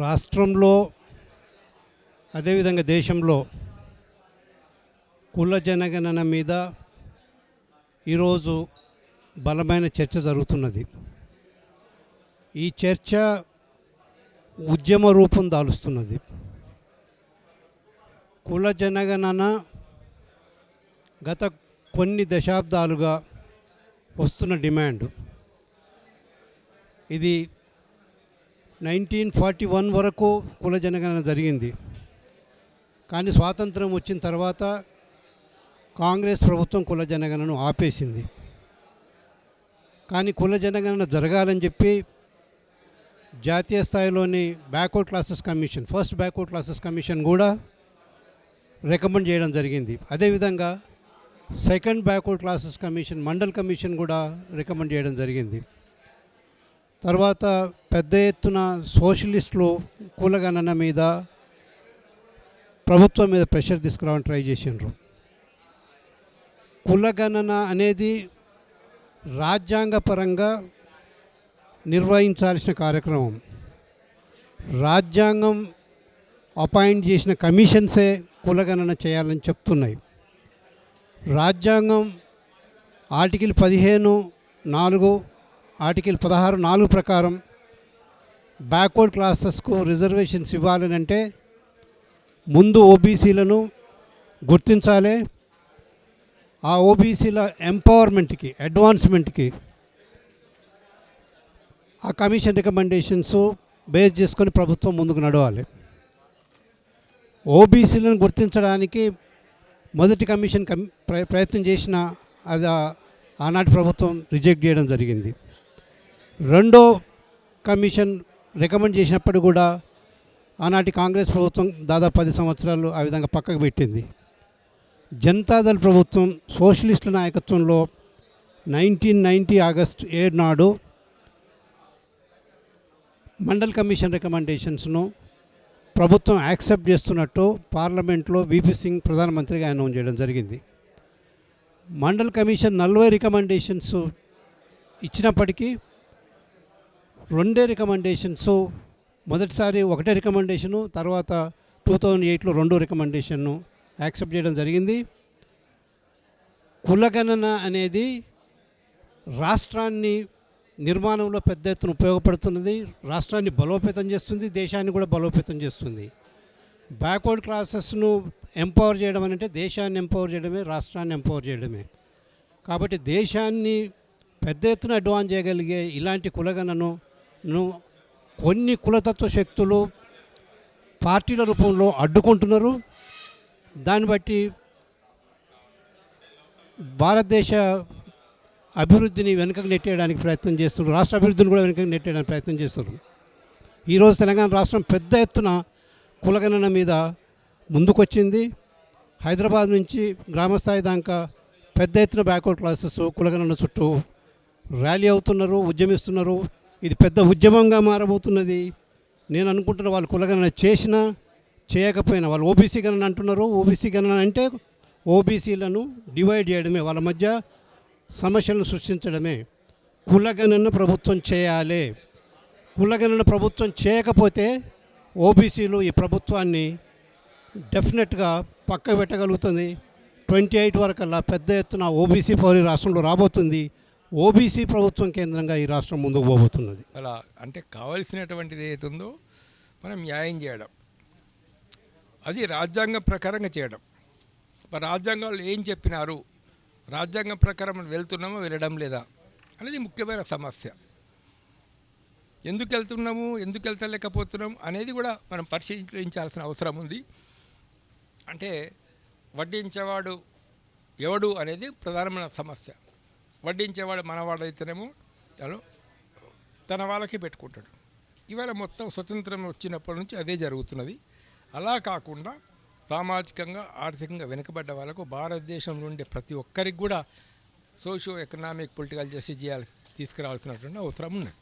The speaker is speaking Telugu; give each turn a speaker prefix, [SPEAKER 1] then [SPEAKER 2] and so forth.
[SPEAKER 1] రాష్ట్రంలో అదేవిధంగా దేశంలో కుల జనగణన మీద ఈరోజు బలమైన చర్చ జరుగుతున్నది. ఈ చర్చ ఉద్యమ రూపం దాలుస్తున్నది. కుల జనగణన గత కొన్ని దశాబ్దాలుగా వస్తున్న డిమాండ్. ఇది నైన్టీన్ ఫార్టీ వన్ వరకు కుల జనగణన జరిగింది. కానీ స్వాతంత్రం వచ్చిన తర్వాత కాంగ్రెస్ ప్రభుత్వం కుల జనగణను ఆపేసింది. కానీ కుల జనగణన జరగాలని చెప్పి జాతీయ స్థాయిలోని backward classes commission first backward classes commission కూడా రికమెండ్ చేయడం జరిగింది. అదేవిధంగా second backward classes commission Mandal commission కూడా రికమెండ్ చేయడం జరిగింది. తర్వాత పెద్ద ఎత్తున సోషలిస్టులు కులగణన మీద ప్రభుత్వం మీద ప్రెషర్ తీసుకురావడానికి ట్రై చేసిండ్రు. కులగణన అనేది రాజ్యాంగపరంగా నిర్వహించాల్సిన కార్యక్రమం. రాజ్యాంగం అపాయింట్ చేసిన కమిషన్సే కులగణన చేయాలని చెప్తున్నాయి. రాజ్యాంగం ఆర్టికల్ పదిహేను నాలుగు ఆర్టికల్ పదహారు నాలుగు ప్రకారం బ్యాక్వర్డ్ క్లాసెస్కు రిజర్వేషన్స్ ఇవ్వాలని అంటే ముందు ఓబీసీలను గుర్తించాలి. ఆ ఓబీసీల ఎంపవర్మెంట్కి అడ్వాన్స్మెంట్కి ఆ కమిషన్ రికమెండేషన్స్ బేస్ చేసుకొని ప్రభుత్వం ముందుకు నడవాలి. ఓబీసీలను గుర్తించడానికి మొదటి కమిషన్ కమ్ ప్రయత్నం చేసిన అది ఆనాటి ప్రభుత్వం రిజెక్ట్ చేయడం జరిగింది. రెండో కమిషన్ రికమెండ్ చేసినప్పుడు కూడా ఆనాటి కాంగ్రెస్ ప్రభుత్వం దాదాపు పది సంవత్సరాలు ఆ విధంగా పక్కకు పెట్టింది. జనతాదళ్ ప్రభుత్వం సోషలిస్టుల నాయకత్వంలో నైన్టీన్ నైంటీ ఆగస్ట్ ఏడు నాడు మండల్ కమిషన్ రికమెండేషన్స్ను ప్రభుత్వం యాక్సెప్ట్ చేస్తున్నట్టు పార్లమెంట్లో విపి సింగ్ ప్రధానమంత్రిగా అనౌన్స్ చేయడం జరిగింది. మండల్ కమిషన్ నలభై రికమెండేషన్స్ ఇచ్చినప్పటికీ రెండే రికమెండేషన్స్. మొదటిసారి ఒకటే రికమెండేషను తర్వాత టూ థౌజండ్ ఎయిట్లో రెండో రికమెండేషన్ను యాక్సెప్ట్ చేయడం జరిగింది. కులగణన అనేది రాష్ట్రాన్ని నిర్మాణంలో పెద్ద ఎత్తున ఉపయోగపడుతున్నది. రాష్ట్రాన్ని బలోపేతం చేస్తుంది దేశాన్ని కూడా బలోపేతం చేస్తుంది. బ్యాక్వర్డ్ క్లాసెస్ను ఎంపవర్ చేయడం అని అంటే దేశాన్ని ఎంపవర్ చేయడమే రాష్ట్రాన్ని ఎంపవర్ చేయడమే. కాబట్టి దేశాన్ని పెద్ద ఎత్తున అడ్వాన్స్ చేయగలిగే ఇలాంటి కులగణను కొన్ని కులతత్వ శక్తులు పార్టీల రూపంలో అడ్డుకుంటున్నారు. దాన్ని బట్టి భారతదేశ అభివృద్ధిని వెనుకకు నెట్టేయడానికి ప్రయత్నం చేస్తున్నారు. రాష్ట్ర అభివృద్ధిని కూడా వెనుకకు నెట్టేయడానికి ప్రయత్నం చేస్తున్నారు. ఈరోజు తెలంగాణ రాష్ట్రం పెద్ద ఎత్తున కులగణన మీద ముందుకొచ్చింది. హైదరాబాద్ నుంచి గ్రామస్థాయి దాకా పెద్ద ఎత్తున బ్యాక్వర్డ్ క్లాసెస్ కులగణన చుట్టూ ర్యాలీ అవుతున్నారు ఉద్యమిస్తున్నారు. ఇది పెద్ద ఉద్యమంగా మారబోతున్నది. నేను అనుకుంటున్న వాళ్ళు కులగణన చేసినా చేయకపోయినా వాళ్ళు ఓబీసీ గణన అంటున్నారు. ఓబీసీ గణన అంటే ఓబీసీలను డివైడ్ చేయడమే వాళ్ళ మధ్య సమస్యలను సృష్టించడమే. కులగణన ప్రభుత్వం చేయాలి. కులగణన ప్రభుత్వం చేయకపోతే ఓబీసీలు ఈ ప్రభుత్వాన్ని డెఫినెట్గా పక్క పెట్టగలుగుతుంది. ట్వంటీ ఎయిట్ వరకల్లా పెద్ద ఎత్తున ఓబీసీ పౌరి రాష్ట్రంలో రాబోతుంది. ఓబీసీ ప్రభుత్వం కేంద్రంగా ఈ రాష్ట్రం ముందుకు పోబోతున్నది.
[SPEAKER 2] అలా అంటే కావలసినటువంటిది ఏదైతుందో మనం న్యాయం చేయడం. అది రాజ్యాంగం ప్రకారంగా చేయడం. మరి రాజ్యాంగంలో ఏం చెప్పినారు? రాజ్యాంగం ప్రకారం మనం వెళ్తున్నామో వెళ్ళడం లేదా అనేది ముఖ్యమైన సమస్య. ఎందుకు వెళ్తున్నాము ఎందుకు వెళ్తలేకపోతున్నాం అనేది కూడా మనం పరిశీలించాల్సిన అవసరం ఉంది. అంటే వడ్డించేవాడు ఎవడు అనేది ప్రధానమైన సమస్య. వడ్డించేవాడు మనవాడైతేనేమో తను తన వాళ్ళకి పెట్టుకుంటాడు. ఇవాళ మొత్తం స్వతంత్రం వచ్చినప్పటి నుంచి అదే జరుగుతున్నది. అలా కాకుండా సామాజికంగా ఆర్థికంగా వెనుకబడ్డ వాళ్ళకు భారతదేశంలో ఉండే ప్రతి ఒక్కరికి కూడా సోషియో ఎకనామిక్ పొలిటికల్ జస్టిస్ చేయాల్సి తీసుకురావాల్సినటువంటి అవసరం ఉన్నది.